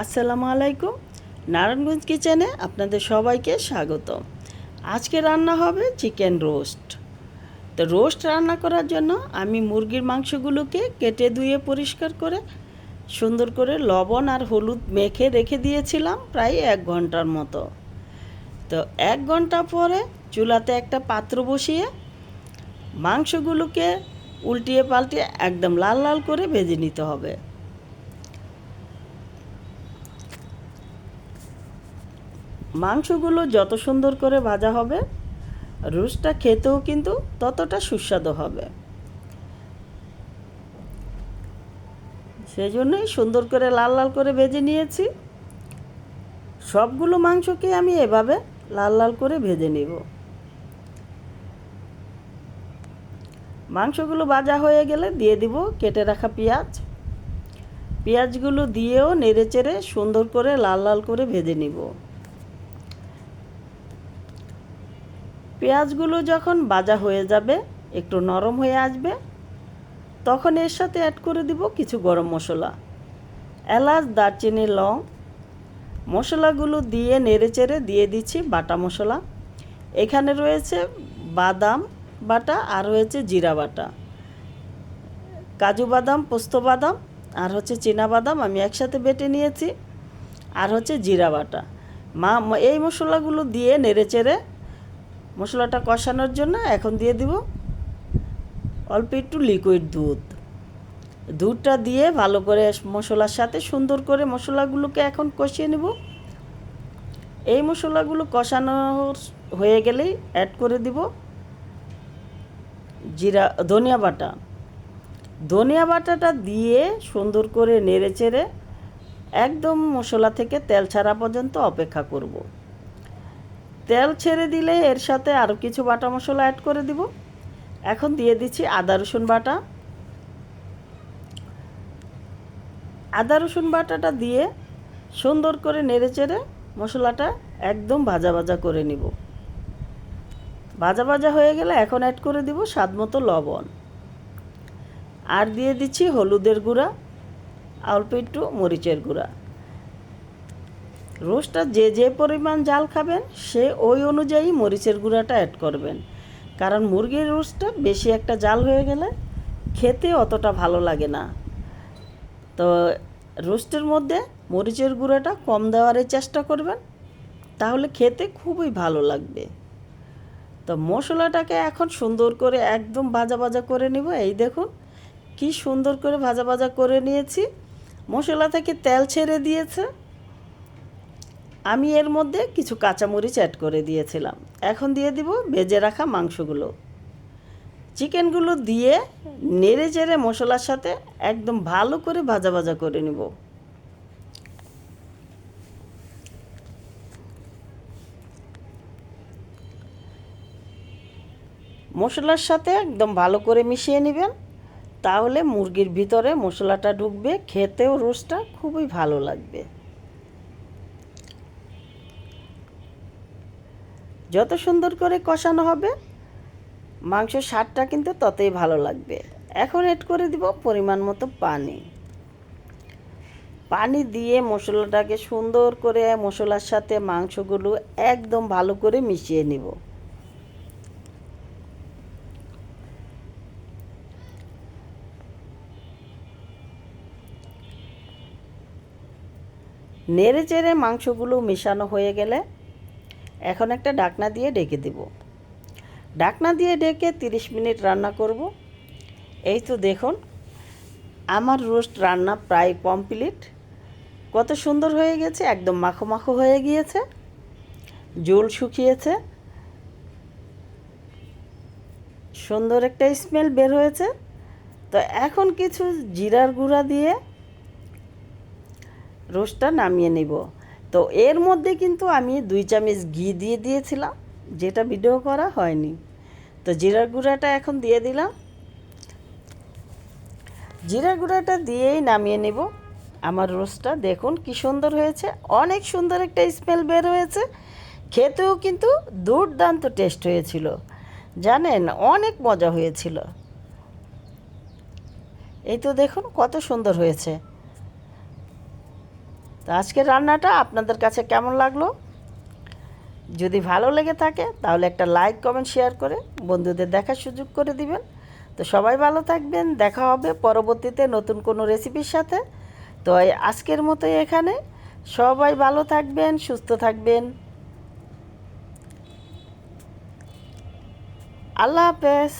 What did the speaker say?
আসসালামু আলাইকুম। নারায়ণগঞ্জ কিচেনে আপনাদের সবাইকে স্বাগত। আজকে রান্না হবে চিকেন রোস্ট। তো রোস্ট রান্না করার জন্য আমি মুরগির মাংসগুলোকে কেটে ধুয়ে পরিষ্কার করে, সুন্দর করে লবণ আর হলুদ মেখে রেখে দিয়েছিলাম প্রায় এক ঘণ্টার মতো। তো এক ঘণ্টা পরে চুলাতে একটা পাত্র বসিয়ে মাংসগুলোকে উল্টিয়ে পাল্টিয়ে একদম লাল লাল করে ভেজে নিতে হবে। মাংসগুলো যত সুন্দর করে ভাজা হবে রোস্টটা খেতেও কিন্তু ততটা সুস্বাদু হবে। সেই জন্যই সুন্দর করে লাল লাল করে ভেজে নিয়েছি। সবগুলো মাংসকে আমি এভাবে লাল লাল করে ভেজে নিব। মাংসগুলো ভাজা হয়ে গেলে দিয়ে দিব কেটে রাখা পেঁয়াজ। পেঁয়াজগুলো দিয়েও নেড়ে চেড়ে সুন্দর করে লাল লাল করে ভেজে নিব। পেঁয়াজগুলো যখন বাজা হয়ে যাবে, একটু নরম হয়ে আসবে, তখন এর সাথে অ্যাড করে দিব কিছু গরম মশলা। এলাচ, দারচিনি, লং, মশলাগুলো দিয়ে নেড়েচেড়ে দিয়ে দিচ্ছি বাটা মশলা। এখানে রয়েছে বাদাম বাটা আর রয়েছে জিরা বাটা। কাজু বাদাম, পোস্ত বাদাম আর হচ্ছে চীনা বাদাম আমি একসাথে বেটে নিয়েছি। আর হচ্ছে জিরা বাটা। মা, এই মশলাগুলো দিয়ে নেড়েচেড়ে মশলাটা কষানোর জন্য এখন দিয়ে দিব অল্প একটু লিকুইড দুধ। দুধটা দিয়ে ভালো করে মশলার সাথে সুন্দর করে মশলাগুলোকে এখন কষিয়ে নেব। এই মশলাগুলো কষানো হয়ে গেলেই অ্যাড করে দিব জিরা, ধনিয়া বাটা। ধনিয়া বাটাটা দিয়ে সুন্দর করে নেড়ে চেড়ে একদম মশলা থেকে তেল ছাড়া পর্যন্ত অপেক্ষা করব। তেল ছেড়ে দিলে এর সাথে আরও কিছু বাটা মশলা অ্যাড করে দিব। এখন দিয়ে দিচ্ছি আদা, রসুন বাটা। আদা, রসুন বাটাটা দিয়ে সুন্দর করে নেড়ে চেড়ে মশলাটা একদম ভাজা ভাজা করে নিব। ভাজা ভাজা হয়ে গেলে এখন অ্যাড করে দিব স্বাদ মতো লবণ। আর দিয়ে দিচ্ছি হলুদের গুঁড়া, অল্প একটু মরিচের গুঁড়া। রোস্টটা যে যে পরিমাণ জাল খাবেন, সে ওই অনুযায়ী মরিচের গুঁড়াটা অ্যাড করবেন। কারণ মুরগির রোস্টটা বেশি একটা জাল হয়ে গেলে খেতে অতটা ভালো লাগে না। তো রোস্টের মধ্যে মরিচের গুঁড়োটা কম দেওয়ারই চেষ্টা করবেন, তাহলে খেতে খুবই ভালো লাগবে। তো মশলাটাকে এখন সুন্দর করে একদম ভাজা ভাজা করে নিব। এই দেখুন, কি সুন্দর করে ভাজা ভাজা করে নিয়েছি। মশলা থেকে তেল ছেড়ে দিয়েছে। আমি এর মধ্যে কিছু কাঁচামরিচ অ্যাড করে দিয়েছিলাম। এখন দিয়ে দিব ভেজে রাখা মাংসগুলো। চিকেনগুলো দিয়ে নেড়ে চেড়ে মশলার সাথে একদম ভালো করে ভাজা ভাজা করে নিব। মশলার সাথে একদম ভালো করে মিশিয়ে নেবেন, তাহলে মুরগির ভিতরে মশলাটা ঢুকবে, খেতেও রোস্টটা খুবই ভালো লাগবে। যত সুন্দর করে কষানো হবে, মাংস স্বাদটা কিন্তু ততই ভালো লাগবে। এখন এড করে দিব পরিমাণ মতো পানি। পানি দিয়ে মশলাটাকে সুন্দর করে মশলার সাথে মাংসগুলো একদম ভালো করে মিশিয়ে নিব। নেড়ে চেড়ে মাংসগুলো মেশানো হয়ে গেলে এখন একটা ডাকনা দিয়ে ডেকে দেব। ডাকনা দিয়ে ডেকে তিরিশ মিনিট রান্না করব। এই তো দেখুন, আমার রোস্ট রান্না প্রায় কমপ্লিট। কত সুন্দর হয়ে গেছে, একদম মাখো মাখো হয়ে গিয়েছে। জল শুকিয়েছে। সুন্দর একটা স্মেল বের হয়েছে। তো এখন কিছু জিরার গুঁড়া দিয়ে রোস্টটা নামিয়ে নেব। তো এর মধ্যে কিন্তু আমি দুই চামচ ঘি দিয়ে দিয়েছিলাম, যেটা ভিডিও করা হয়নি। তো জিরার গুঁড়াটা এখন দিয়ে দিলাম। জিরা গুঁড়াটা দিয়েই নামিয়ে নেব। আমার রোস্টটা দেখুন কি সুন্দর হয়েছে। অনেক সুন্দর একটা স্মেল বের হয়েছে। খেতেও কিন্তু দুর্দান্ত টেস্ট হয়েছিল। জানেন, অনেক মজা হয়েছিল। এই তো দেখুন কত সুন্দর হয়েছে। তো আজকের রান্নাটা আপনাদের কাছে কেমন লাগল? যদি ভালো লেগে থাকে, তাহলে একটা লাইক কমেন্ট শেয়ার করে বন্ধুদের দেখার সুযোগ করে দিবেন। তো সবাই ভালো থাকবেন, দেখা হবে পরবর্তীতে নতুন কোনো রেসিপির সাথে। তো আজকের মতো এখানে। সবাই ভালো থাকবেন, সুস্থ থাকবেন। আল্লাহ হাফেজ।